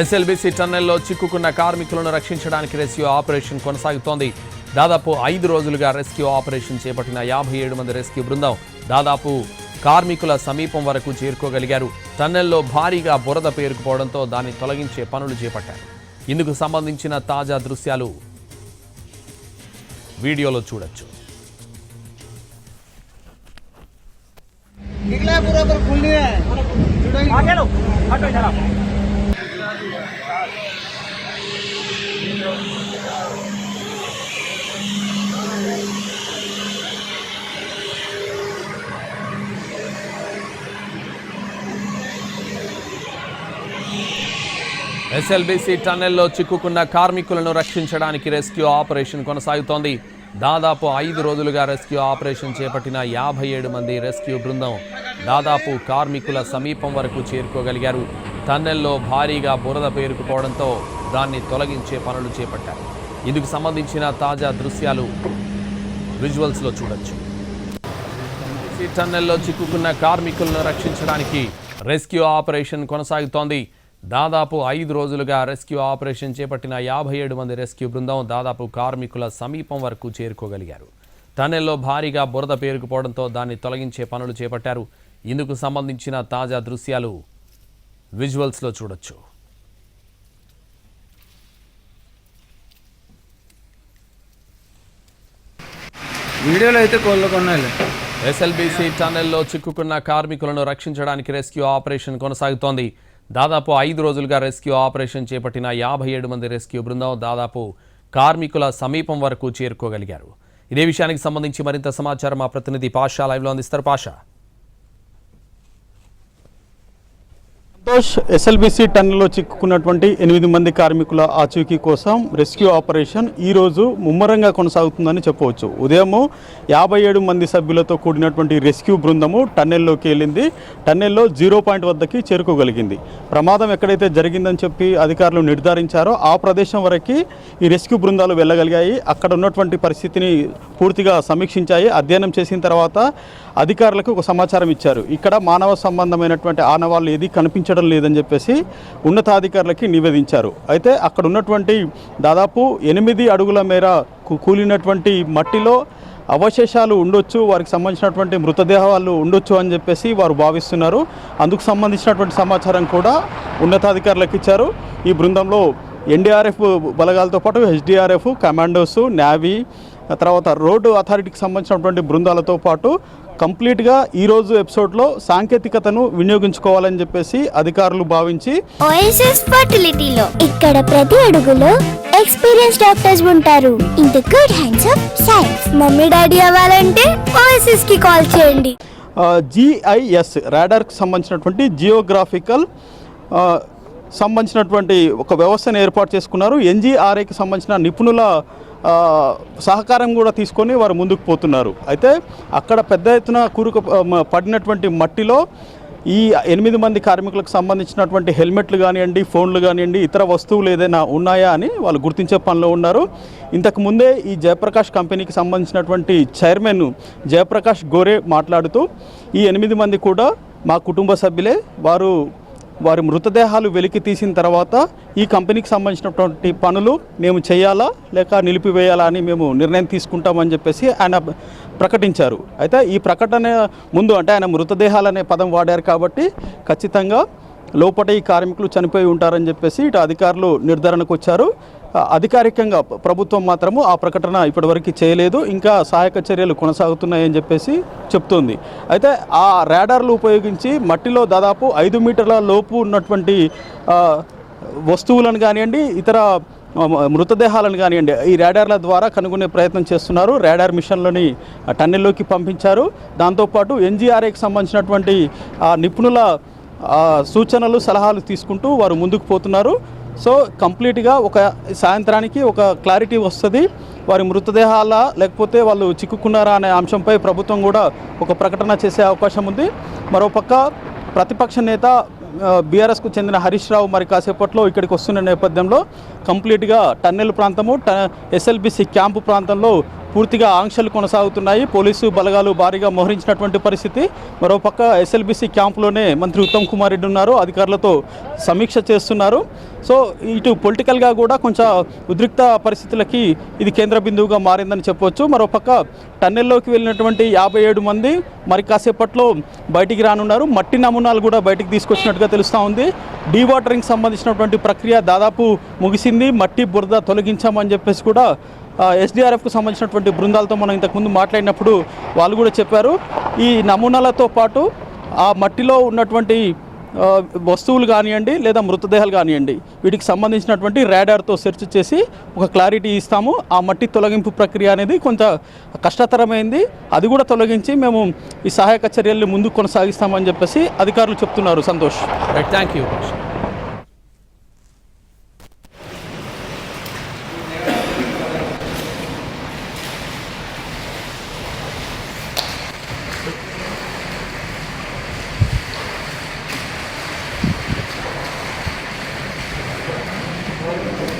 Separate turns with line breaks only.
SLBC టన్నెల్లో చిక్కుకున్న కార్మికులను రక్షించడానికి రెస్క్యూ ఆపరేషన్ కొనసాగుతోంది దాదాపు ఐదు రోజులుగా రెస్క్యూ ఆపరేషన్ చేపట్టిన యాభై ఏడు మంది రెస్క్యూ బృందం దాదాపు కార్మికుల సమీపం వరకు చేరుకోగలిగారు టన్నెల్లో భారీగా బురద పేరుకుపోవడంతో దాన్ని తొలగించే పనులు చేపట్టారు ఇందుకు సంబంధించిన తాజా దృశ్యాలు వీడియోలో చూడొచ్చు
निकला पूरा पर खुल नहीं है
ఎస్ఎల్బీసీ టన్నెల్లో చిక్కుకున్న కార్మికులను రక్షించడానికి రెస్క్యూ ఆపరేషన్ కొనసాగుతోంది. దాదాపు ఐదు రోజులుగా రెస్క్యూ ఆపరేషన్ చేపట్టిన యాభై ఏడు మంది రెస్క్యూ బృందం దాదాపు కార్మికుల సమీపం వరకు చేరుకోగలిగారు. టన్నెల్లో భారీగా బురద పేరుకుపోవడంతో దాన్ని తొలగించే పనులు చేపట్టారు. ఇందుకు సంబంధించిన తాజా దృశ్యాలు విజువల్స్లో చూడొచ్చు. టన్నెల్లో చిక్కుకున్న కార్మికులను రక్షించడానికి రెస్క్యూ ఆపరేషన్ కొనసాగుతోంది. దాదాపు ఐదు రోజులుగా రెస్క్యూ ఆపరేషన్ చేపట్టిన యాభై ఏడు మంది రెస్క్యూ బృందం దాదాపు కార్మికుల సమీపం వరకు చేరుకోగలిగారు. టన్నెల్లో భారీగా బురద పేరుకుపోవడంతో దాన్ని తొలగించే పనులు చేపట్టారు. ఇందుకు సంబంధించిన తాజా దృశ్యాలు విజువల్స్లో చూడొచ్చు.
వీడియోలో అయితే కోళ్ళు కొన్నాయి
ఎస్ఎల్బీసీ టన్నెల్లో చిక్కుకున్న కార్మికులను రక్షించడానికి రెస్క్యూ ఆపరేషన్ కొనసాగుతోంది. దాదాపు ఐదు రోజులుగా రెస్క్యూ ఆపరేషన్ చేపట్టిన యాభై ఏడు మంది రెస్క్యూ బృందం దాదాపు కార్మికుల సమీపం వరకు చేరుకోగలిగారు. ఇదే విషయానికి సంబంధించి మరింత సమాచారం మా ప్రతినిధి పాషా లైవ్లో అందిస్తారు. పాషా.
సంతోష్ ఎస్ఎల్బిసి టన్నెల్లో చిక్కుకున్నటువంటి ఎనిమిది మంది కార్మికుల ఆచూకీ కోసం రెస్క్యూ ఆపరేషన్ ఈరోజు ముమ్మరంగా కొనసాగుతుందని చెప్పవచ్చు. ఉదయము యాభై ఏడు మంది సభ్యులతో కూడినటువంటి రెస్క్యూ బృందము టన్నెల్లోకి వెళ్ళింది. టన్నెల్లో జీరో పాయింట్ వద్దకి చేరుకోగలిగింది. ప్రమాదం ఎక్కడైతే జరిగిందని చెప్పి అధికారులు నిర్ధారించారో ఆ ప్రదేశం వరకు ఈ రెస్క్యూ బృందాలు వెళ్ళగలిగాయి. అక్కడ ఉన్నటువంటి పరిస్థితిని పూర్తిగా సమీక్షించాయి. అధ్యయనం చేసిన తర్వాత అధికారులకు ఒక సమాచారం ఇచ్చారు. ఇక్కడ మానవ సంబంధమైనటువంటి ఆనవాళ్ళు ఏది కనిపించడం లేదని చెప్పేసి ఉన్నతాధికారులకి నివేదించారు. అయితే అక్కడ ఉన్నటువంటి దాదాపు ఎనిమిది అడుగుల మేర కూలినటువంటి మట్టిలో అవశేషాలు ఉండొచ్చు వారికి సంబంధించినటువంటి మృతదేహాలు ఉండొచ్చు అని చెప్పేసి వారు భావిస్తున్నారు. అందుకు సంబంధించినటువంటి సమాచారం కూడా ఉన్నతాధికారులకు ఇచ్చారు. ఈ బృందంలో ఎన్డీఆర్ఎఫ్ బలగాలతో పాటు హెచ్డిఆర్ఎఫ్ కమాండోస్ నావీ తర్వాత రోడ్డు అథారిటీకి సంబంధించినటువంటి బృందాలతో పాటు కంప్లీట్గా ఈరోజు ఎపిసోడ్లో సాంకేతికతను వినియోగించుకోవాలని చెప్పేసి అధికారులు భావించి
ఓఎస్ఎస్ ఫర్టిలిటీలో ఇక్కడ ప్రతి అడుగులో ఎక్స్పీరియన్స్ డాక్టర్స్ ఉంటారు. In the good hands of science mummy daddy అవ్వాలంటే ఓఎస్ఎస్కి కాల్ చేయండి.
జిఐఎస్ రాడార్కి సంబంధించినటువంటి జియోగ్రాఫికల్ సంబంధించినటువంటి ఒక వ్యవస్థను ఏర్పాటు చేసుకున్నారు. ఎన్జిఆర్ఏకి సంబంధించిన నిపుణుల సహకారం కూడా తీసుకొని వారు ముందుకు పోతున్నారు. అయితే అక్కడ పెద్ద ఎత్తున కూరుకు పడినటువంటి మట్టిలో ఈ ఎనిమిది మంది కార్మికులకు సంబంధించినటువంటి హెల్మెట్లు కానివ్వండి ఫోన్లు కానివ్వండి ఇతర వస్తువులు ఏదైనా ఉన్నాయా అని వాళ్ళు గుర్తించే పనిలో ఉన్నారు. ఇంతకు ముందే ఈ జయప్రకాష్ కంపెనీకి సంబంధించినటువంటి చైర్మన్ జయప్రకాష్ గోరే మాట్లాడుతూ ఈ ఎనిమిది మంది కూడా మా కుటుంబ సభ్యులే వారు వారి మృతదేహాలు వెలికి తీసిన తర్వాత ఈ కంపెనీకి సంబంధించినటువంటి పనులు మేము చేయాలా లేక నిలిపివేయాలా అని మేము నిర్ణయం తీసుకుంటామని చెప్పేసి ఆయన ప్రకటించారు. అయితే ఈ ప్రకటన ముందు అంటే ఆయన మృతదేహాలు అనే పదం వాడారు కాబట్టి ఖచ్చితంగా లోపట ఈ కార్మికులు చనిపోయి ఉంటారని చెప్పేసి ఇటు అధికారులు నిర్ధారణకు వచ్చారు. అధికారికంగా ప్రభుత్వం మాత్రము ఆ ప్రకటన ఇప్పటివరకు చేయలేదు. ఇంకా సహాయక చర్యలు కొనసాగుతున్నాయని చెప్పేసి చెప్తుంది. అయితే ఆ రాడార్లు ఉపయోగించి మట్టిలో దాదాపు ఐదు మీటర్ల లోపు ఉన్నటువంటి వస్తువులను కానివ్వండి ఇతర మృతదేహాలను కానివ్వండి ఈ రాడార్ల ద్వారా కనుగొనే ప్రయత్నం చేస్తున్నారు. రాడార్ మిషన్లని ఆ, టన్నెల్లోకి పంపించారు. దాంతోపాటు ఎన్జీఆర్ఏకి సంబంధించినటువంటి నిపుణుల సూచనలు సలహాలు తీసుకుంటూ వారు ముందుకు పోతున్నారు. సో కంప్లీట్గా ఒక సాయంత్రానికి ఒక క్లారిటీ వస్తుంది. వారి మృతదేహాల లేకపోతే వాళ్ళు చిక్కుకున్నారా అనే అంశంపై ప్రభుత్వం కూడా ఒక ప్రకటన చేసే అవకాశం ఉంది. మరోపక్క ప్రతిపక్ష నేత బీఆర్ఎస్కు చెందిన హరీష్ రావు మరి కాసేపట్లో ఇక్కడికి వస్తున్న నేపథ్యంలో కంప్లీట్గా టన్నెల్ ప్రాంతము ట ఎస్ఎల్బిసి క్యాంపు ప్రాంతంలో పూర్తిగా ఆంక్షలు కొనసాగుతున్నాయి. పోలీసు బలగాలు భారీగా మోహరించినటువంటి పరిస్థితి. మరోపక్క ఎస్ఎల్బిసి క్యాంపులోనే మంత్రి ఉత్తమ్ కుమార్ రెడ్డి ఉన్నారు. అధికారులతో సమీక్ష చేస్తున్నారు. సో ఇటు పొలిటికల్గా కూడా కొంచెం ఉద్రిక్త పరిస్థితులకి ఇది కేంద్ర బిందువుగా మారిందని చెప్పవచ్చు మరోపక్క టన్నెల్లోకి వెళ్ళినటువంటి యాభై ఏడు మంది మరి కాసేపట్లో బయటికి రానున్నారు. మట్టి నమూనాలు కూడా బయటికి తీసుకొచ్చినట్టుగా తెలుస్తూ ఉంది. డీవాటరింగ్ సంబంధించినటువంటి ప్రక్రియ దాదాపు ముగిసింది. మట్టి బురద తొలగించామని చెప్పేసి కూడా ఎస్డిఆర్ఎఫ్కు సంబంధించినటువంటి బృందాలతో మనం ఇంతకుముందు మాట్లాడినప్పుడు వాళ్ళు కూడా చెప్పారు. ఈ నమూనాలతో పాటు ఆ మట్టిలో ఉన్నటువంటి వస్తువులు కానివ్వండి లేదా మృతదేహాలు కానివ్వండి వీటికి సంబంధించినటువంటి ర్యాడార్తో సెర్చ్ చేసి ఒక క్లారిటీ ఇస్తాము. ఆ మట్టి తొలగింపు ప్రక్రియ అనేది కొంత కష్టతరమైంది. అది కూడా తొలగించి మేము ఈ సహాయక చర్యల్ని ముందుకు కొనసాగిస్తామని చెప్పేసి అధికారులు చెప్తున్నారు.
Santosh. Right
thank you Thank you.